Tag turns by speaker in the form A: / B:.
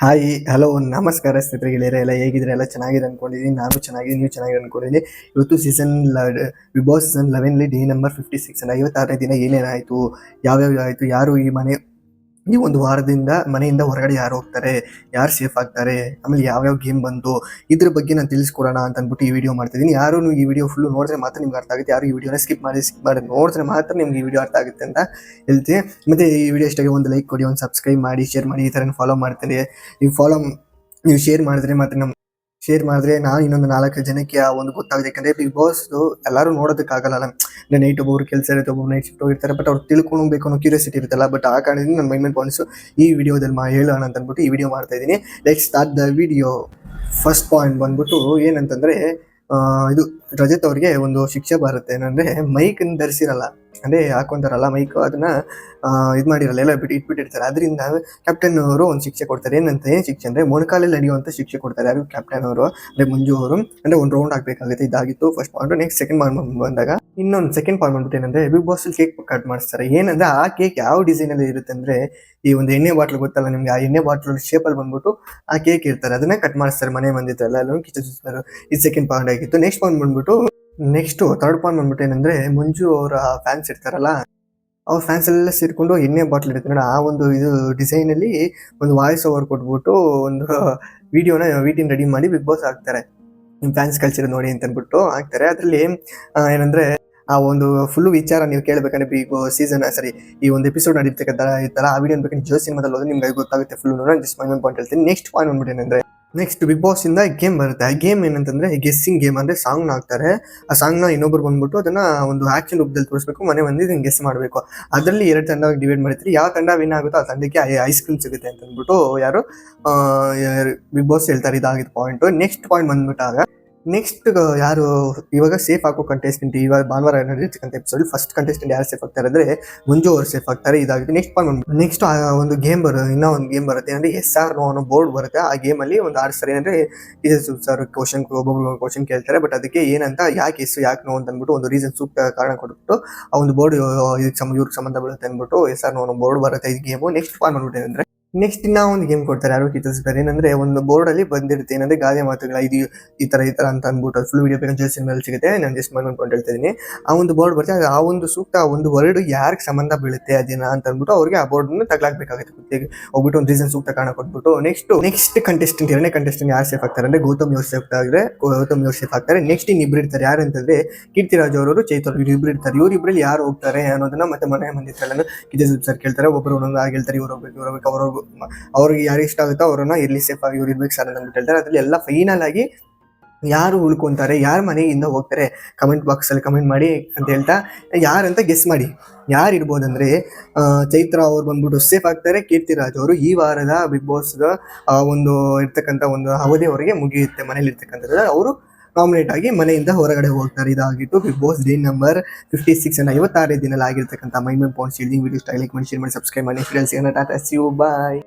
A: Hi, hello, ನಮಸ್ಕಾರ ಗೆಳೆಯರೆ, ಎಲ್ಲ ಹೇಗಿದ್ರೆ ಎಲ್ಲ ಚೆನ್ನಾಗಿದೆ ಅನ್ಕೊಂಡಿದ್ದೀನಿ. ನಾನು ಚೆನ್ನಾಗಿದೆ ನೀವು ಚೆನ್ನಾಗಿದೆ ಅನ್ಕೊಂಡಿದ್ದೀನಿ. ಇವತ್ತು season Bigg Boss season ಲೆವೆನ್ಲಿ day number fifty six ಐವತ್ತಾರನೇ ದಿನ ಏನೇನಾಯಿತು ಯಾವ್ಯಾವ ಆಯಿತು ಯಾರು ಈ ಮನೆ ಈ ಒಂದು ವಾರದಿಂದ ಮನೆಯಿಂದ ಹೊರಗಡೆ ಯಾರು ಹೋಗ್ತಾರೆ, ಯಾರು ಸೇಫ್ ಆಗ್ತಾರೆ, ಆಮೇಲೆ ಯಾವ್ಯಾವ ಗೇಮ್ ಬಂತು, ಇದ್ರ ಬಗ್ಗೆ ನಾನು ತಿಳಿಸ್ಕೊಡೋಣ ಅಂತ ಅಂದ್ಬಿಟ್ಟು ಈ ವಿಡಿಯೋ ಮಾಡ್ತಿದ್ದೀನಿ. ಯಾರು ನೀವು ಈ ವಿಡಿಯೋ ಫುಲ್ ನೋಡಿದ್ರೆ ಮಾತ್ರ ನಿಮ್ಗೆ ಅರ್ಥ ಆಗುತ್ತೆ. ಯಾರು ಈ ವಿಡಿಯೋನ ಸ್ಕಿಪ್ ಮಾಡಿ ಸ್ಕಿಪ್ ಮಾಡಿ ನೋಡಿದ್ರೆ ಮಾತ್ರ ನಿಮ್ಗೆ ಈ ವಿಡಿಯೋ ಅರ್ಥ ಆಗುತ್ತೆ ಅಂತ ಹೇಳ್ತೀನಿ. ಮತ್ತೆ ಈ ವಿಡಿಯೋ ಇಷ್ಟಾಗಿ ಒಂದು ಲೈಕ್ ಕೊಡಿ, ಒಂದು ಸಬ್ಸ್ಕ್ರೈಬ್ ಮಾಡಿ ಶೇರ್ ಮಾಡಿ, ಈ ಥರ ಫಾಲೋ ಮಾಡ್ತೀನಿ ನೀವು ಫಾಲೋ ನೀವು ಶೇರ್ ಮಾಡಿದ್ರೆ ಮಾತ್ರ ನಮ್ಮ ಶೇರ್ ಮಾಡಿದ್ರೆ ನಾನು ಇನ್ನೊಂದು ನಾಲ್ಕು ಜನಕ್ಕೆ ಆ ಒಂದು ಗೊತ್ತಾಗುತ್ತೆ. ಯಾಕಂದ್ರೆ ಬಿಗ್ ಬಾಸ್ ಎಲ್ಲರೂ ನೋಡೋದಕ್ಕಾಗಲ್ಲ. ಅಂದ್ರೆ ನೈಟ್ ಒಬ್ಬರು ಕೆಲಸ ಇರುತ್ತೆ ಒಬ್ಬರು ನೈಟ್ ಶಿಫ್ಟ್ ಹೋಗಿರ್ತಾರೆ ಬಟ್ ಅವ್ರು ತಿಳ್ಕೊಳ್ಬೇಕು ಅನ್ನೋ ಕ್ಯೂರಿಯಾಸಿಟಿ ಇರುತ್ತಲ್ಲ. ಬಟ್ ಆ ಕಾರಣದಿಂದ ನನ್ನ ಮೈಂಡ್ ಪಾಯಿಂಟ್ಸ್ ಈ ವಿಡಿಯೋದಲ್ಲಿ ಮಾ ಹೇಳೋಣ ಅಂತ ಅಂದ್ಬಿಟ್ಟು ಈ ವಿಡಿಯೋ ಮಾಡ್ತಾ ಇದ್ದೀನಿ. Let start the video first point ಬಂದ್ಬಿಟ್ಟು ಏನಂತಂದ್ರೆ ಇದು ರಜತ್ ಅವ್ರಿಗೆ ಒಂದು ಶಿಕ್ಷೆ ಬರುತ್ತೆ. ಏನಂದ್ರೆ ಮೈಕ್ ಧರಿಸಿರಲ್ಲ. ಅಂದ್ರೆ ಹಾಕೊಂತಾರಲ್ಲ ಮೈಕ್ ಅದನ್ನ ಇದು ಮಾಡಿರಲ್ಲ, ಎಲ್ಲ ಬಿಟ್ಟು ಇಟ್ಬಿಟ್ಟಿರ್ತಾರೆ. ಅದರಿಂದ ಕ್ಯಾಪ್ಟನ್ ಅವರು ಒಂದು ಶಿಕ್ಷೆ ಕೊಡ್ತಾರೆ. ಏನಂತ, ಏನು ಶಿಕ್ಷೆ ಅಂದ್ರೆ ಮೊಣಕಾಲಲ್ಲಿ ನಡೆಯುವಂತ ಶಿಕ್ಷೆ ಕೊಡ್ತಾರೆ. ಯಾರು ಕ್ಯಾಪ್ಟನ್ ಅವರು? ಅಂದ್ರೆ ಮಂಜು ಅವರು. ಅಂದ್ರೆ ಒಂದು ರೌಂಡ್ ಹಾಕ್ಬೇಕಾಗುತ್ತೆ ಇದಾಗಿತ್ತು. First point next second point ಬಂದಾಗ ಇನ್ನೊಂದು ಸೆಕೆಂಡ್ ಪಾಯಿಂಟ್ ಬಂದ್ಬಿಟ್ಟು ಏನಂದ್ರೆ ಬಿಗ್ ಬಾಸ್ ಅಲ್ಲಿ ಕೇಕ್ ಕಟ್ ಮಾಡಿಸ್ತಾರೆ. ಏನಂದ್ರೆ, ಆ ಕೇಕ್ ಯಾವ ಡಿಸೈನ್ ಅಲ್ಲಿ ಇರುತ್ತೆ ಅಂದ್ರೆ, ಈ ಒಂದು ಎಣ್ಣೆ ಬಾಟ್ಲ್ ಗೊತ್ತಲ್ಲ ನಿಮ್ಗೆ, ಆ ಎಣ್ಣೆ ಬಾಟ್ಲ್ ಶೇಪ್ ಅಲ್ಲಿ ಬಂದ್ಬಿಟ್ಟು ಆ ಕೇಕ್ ಇರ್ತಾರೆ. ಅದನ್ನ ಕಟ್ ಮಾಡಿಸ್ತಾರೆ ಮನೆ ಬಂದಿತ್ತು ಎಲ್ಲ ಕಿಚನ್ ಇದು ಸೆಕೆಂಡ್ ಪಾಯಿಂಟ್ ಆಗಿತ್ತು. ನೆಕ್ಸ್ಟ್ ಪಾಯಿಂಟ್ ಬಂದ್ಬಿಟ್ಟು ನೆಕ್ಸ್ಟ್ ಥರ್ಡ್ ಪಾಯಿಂಟ್ ಬಂದ್ಬಿಟ್ಟು ಏನಂದ್ರೆ, ಮಂಜು ಅವರ ಫ್ಯಾನ್ಸ್ ಇರ್ತಾರಲ್ಲ, ಅವ್ರ ಫ್ಯಾನ್ಸ್ ಎಲ್ಲ ಸೇರ್ಕೊಂಡು ಎಣ್ಣೆ ಬಾಟ್ಲ್ ಇರುತ್ತೆ. ನೋಡಿ, ಆ ಒಂದು ಇದು ಡಿಸೈನ್ ಅಲ್ಲಿ ಒಂದು ವಾಯ್ಸ್ ಓವರ್ ಕೊಟ್ಬಿಟ್ಟು ಒಂದು ವಿಡಿಯೋನ ವಿಟಿನ್ ರೆಡಿ ಮಾಡಿ ಬಿಗ್ ಬಾಸ್ ಹಾಕ್ತಾರೆ. ನಿಮ್ ಫ್ಯಾನ್ಸ್ ಕಲ್ಚರ್ ನೋಡಿ ಅಂತ ಅಂದ್ಬಿಟ್ಟು ಹಾಕ್ತಾರೆ. ಅದ್ರಲ್ಲಿ ಏನಂದ್ರೆ ಆ ಒಂದು ಫುಲ್ ವಿಚಾರ ನೀವು ಕೇಳಬೇಕಂದ್ರೆ ಬಿಗ್ ಸೀಸನ್ ಸರಿ, ಈ ಒಂದು ಎಪಿಸೋಡ್ ನಡೀತಕ್ಕಂಥ ಈ ತರ ಆ ವಿಡಿಯೋ ಬೇಕಾದ್ರೆ ಜಿಯೋ ಸಿನಿಮಾದಲ್ಲಿ ಹೋದ್ರೆ ನಿಮ್ಗೆ ಗೊತ್ತಾಗುತ್ತೆ ಫುಲ್ ನಾನು ಜಸ್ಟ್ ಮೈನ್ ಪಾಯಿಂಟ್ ಹೇಳ್ತೀನಿ. ನೆಕ್ಸ್ಟ್ ಪಾಯಿಂಟ್ ಬಂದ್ಬಿಟ್ಟು ಏನಂದ್ರೆ ನೆಕ್ಸ್ಟ್ ಬಿಗ್ ಬಾಸ್ ಇಂದ ಗೇಮ್ ಬರುತ್ತೆ. ಆ ಗೇಮ್ ಏನಂತಂದ್ರೆ ಗೆಸ್ಸಿಂಗ್ ಗೇಮ್ ಅಂದ್ರೆ ಸಾಂಗ್ನ ಹಾಕ್ತಾರೆ. ಆ ಸಾಂಗ್ನ ಇನ್ನೊಬ್ರು ಬಂದ್ಬಿಟ್ಟು ಅದನ್ನ ಒಂದು ಆಕ್ಷನ್ ರೂಪದಲ್ಲಿ ತೋರಿಸ್ಬೇಕು. ಮನೆ ಮಂದಿ ಗೆಸ್ ಮಾಡಬೇಕು. ಅದರಲ್ಲಿ ಎರಡು ತಂಡ ಡಿವೈಡ್ ಮಾಡ್ತೀರಿ ಯಾವ ತಂಡ ವಿನ್ ಆಗುತ್ತೋ ಆ ತಂಡಕ್ಕೆ ಐಸ್ ಕ್ರೀಮ್ ಸಿಗುತ್ತೆ ಅಂತ ಅಂದ್ಬಿಟ್ಟು ಯಾರು ಬಿಗ್ ಬಾಸ್ ಹೇಳ್ತಾರೆ. ಇದಾಗಿದ್ದು ಪಾಯಿಂಟ್ ನೆಕ್ಸ್ಟ್ ಪಾಯಿಂಟ್ ಬಂದ್ಬಿಟ್ಟಾಗ ನೆಕ್ಸ್ಟ್ ಯಾರು, ಇವಾಗ ಸೇಫ್ ಹಾಕೋ ಕಂಟೆಸ್ಟೆಂಟ್ ಇವಾಗ ಭಾನುವಾರ ನಡೀತಕ್ಕಂಥ ಎಪಿಸೋಡ್ ಫಸ್ಟ್ ಕಂಟೆಸ್ಟೆಂಟ್ ಯಾರು ಸೇಫ್ ಆಗ್ತಾರೆ ಅಂದ್ರೆ ಮುಂಜು ಅವರು ಸೇಫ್ ಆಗ್ತಾರೆ ಇದಾಗಿದೆ ನೆಕ್ಸ್ಟ್ ಪಾಯಿಂಟ್ ನೆಕ್ಸ್ಟ್ ಒಂದು ಗೇಮ್ ಬರೋ, ಇನ್ನೂ ಒಂದು ಗೇಮ್ ಬರುತ್ತೆ. ಅಂದ್ರೆ ಎಸ್ ಆರ್ ನೋ ಅನ್ನೋ ಬೋರ್ಡ್ ಬರುತ್ತೆ. ಆ ಗೇಮ್ ಅಲ್ಲಿ ಒಂದು ಆಡಿಸ್ತಾರೆ ಏನಂದ್ರೆ ಟೀಚರ್ಸ್ ಸರ್ ಕ್ವಶನ್ ಒಬ್ಬೊಬ್ರು ಕ್ವಶನ್ ಕೇಳ್ತಾರೆ. ಬಟ್ ಅದಕ್ಕೆ ಏನಂತ, ಯಾಕೆ ಎಸ್, ಯಾಕೆ ನೋ ಅಂತ ಅಂದ್ಬಿಟ್ಟು ಒಂದು ರೀಸನ್ ಸೂಕ್ತ ಕಾರಣ ಕೊಟ್ಬಿಟ್ಟು, ಆ ಒಂದು ಬೋರ್ಡ್ ಇದಕ್ಕೆ ಇವ್ರಿಗೆ ಸಂಬಂಧ ಬೀಳುತ್ತೆ ಅಂದ್ಬಿಟ್ಟು ಎಸ್ ಆರ್ ನೋ ಅನ್ನೋ ಬೋರ್ಡ್ ಬರುತ್ತೆ ಈ ಗೇಮು ನೆಕ್ಸ್ಟ್ ಪಾಯಿಂಟ್ ಬಂದ್ಬಿಟ್ಟು ಏನಂದ್ರೆ ನೆಕ್ಸ್ಟ್ ಇನ್ನ ಒಂದು ಗೇಮ್ ಕೊಡ್ತಾರೆ ಯಾರು ಚಿತ್ರಿಸ್ತಾರೆ ಏನಂದ್ರೆ ಒಂದು ಬೋರ್ಡ್ ಅಲ್ಲಿ ಬಂದಿರುತ್ತೆ. ಏನಂದ್ರೆ ಗಾದೆ ಮಾತುಗಳ, ಇದು ಈ ತರ ಈ ತರ ಅಂತ ಅಂದ್ಬಿಟ್ಟು ಫುಲ್ ವಿಡಿಯೋ ಬೇಕಂತ ಜೋಸಿ ಮೇಲೆ ಸಿಗುತ್ತೆ. ನಾನು ಜಸ್ಟ್ ಮಾಡ್ಕೊಂಡು ಹೇಳ್ತಿದ್ದೀನಿ ಆ ಒಂದು ಬೋರ್ಡ್ ಬರ್ತದೆ ಆ ಒಂದು ಸೂಕ್ತ, ಆ ಒಂದು ವರ್ಡ್ ಯಾರಿಗೆ ಸಂಬಂಧ ಬೀಳುತ್ತೆ ಅದೇನ ಅಂತ ಅಂದ್ಬಿಟ್ಟು ಅವ್ರಿಗೆ ಆ ಬೋರ್ಡ್ ತಗ್ಲಾಕ್ಬೇಕಾಗುತ್ತೆ. ಕುತ್ತಿಗೆ ಹೋಗ್ಬಿಟ್ಟು ಒಂದು ರೀಸನ್ ಸೂಕ್ತ ಕಾರಣ ಕೊಟ್ಬಿಟ್ಟು ನೆಕ್ಸ್ಟ್ ನೆಕ್ಸ್ಟ್ ಕಂಟೆಸ್ಟೆಂಟ್ ಎರಡನೇ ಕಂಟೆಸ್ಟೆಂಟ್ ಯಾರು ಸೇಫ್ ಆಗ್ತಾರೆ ಅಂದ್ರೆ ಗೌತಮ್ ಯೋರ್ ಸೇಫ್ ಆಗಿದ್ರೆ ಗೌತಮ್ ಯೋರ್ ಸೇಫ್ ಆಗ್ತಾರೆ. ನೆಕ್ಸ್ಟ್ ಇನ್ನು ಇಬ್ರು ಇರ್ತಾರೆ. ಯಾರು ಅಂತಂದ್ರೆ ಕೀರ್ತಿರಾಜ್ ಅವರು ಚೈತ್ರ ಇವ್ರು ಇಬ್ರು ಇರ್ತಾರೆ. ಇವ್ರು ಇಬ್ರಲ್ಲಿ ಯಾರು ಹೋಗ್ತಾರೆ ಅನ್ನೋದನ್ನ ಮತ್ತೆ ಮನೆ ಮಂದಿರ ಕಿಜೆ ಸರ್ ಕೇಳ್ತಾರೆ. ಒಬ್ಬರು ಒಂದೊಂದು ಆಗಿ ಹೇಳ್ತಾರೆ, ಇವ್ರು ಹೋಗ್ಬೇಕು ಇವ್ರು ಹೋಗ್ಬೇಕು, ಅವ್ರು ಅವ್ರಿಗೆ ಯಾರು ಇಷ್ಟ ಆಗುತ್ತೋ ಅವ್ರನ್ನ ಇರ್ಲಿ ಸೇಫ್ ಆಗಿ ಇವ್ರು ಇರ್ಬೇಕು ಸರ್ ಅಂತ ಹೇಳ್ತಾರೆ. ಅದ್ರಲ್ಲಿ ಎಲ್ಲ ಫೈನಲ್ ಆಗಿ ಯಾರು ಉಳ್ಕೊಂತಾರೆ, ಯಾರ ಮನೆಯಿಂದ ಹೋಗ್ತಾರೆ ಕಮೆಂಟ್ ಬಾಕ್ಸ್ ಅಲ್ಲಿ ಕಮೆಂಟ್ ಮಾಡಿ ಅಂತ ಹೇಳ್ತಾ ಯಾರಂತ ಗೆಸ್ ಮಾಡಿ. ಯಾರು ಇರ್ಬೋದಂದ್ರೆ ಚೈತ್ರ ಅವ್ರು ಬಂದ್ಬಿಟ್ಟು ಸೇಫ್ ಆಗ್ತಾರೆ. ಕೀರ್ತಿರಾಜ್ ಅವರು ಈ ವಾರದ ಬಿಗ್ ಬಾಸ್ ಒಂದು ಇರ್ತಕ್ಕಂಥ ಒಂದು ಅವಧಿ ಅವರಿಗೆ ಮುಗಿಯುತ್ತೆ ಮನೇಲಿ ಇರ್ತಕ್ಕಂಥದ್ದು ಅವರು ನಾಮಿನೇಟ್ ಆಗಿ ಮನೆಯಿಂದ ಹೊರಗಡೆ ಹೋಗ್ತಾರೆ. ಇದಾಗಿತ್ತು Bigg Boss day number fifty six and ಐವತ್ತಾರನೇ ದಿನಲ್ಲಿ ಆಗಿರ್ತಕ್ಕಂಥ my my points video like ಮಾಡಿ ಶೇರ್ ಮಾಡಿ ಸಬ್ಸ್ಕ್ರೈಬ್ ಮಾಡಿ. Friends Tata see you bye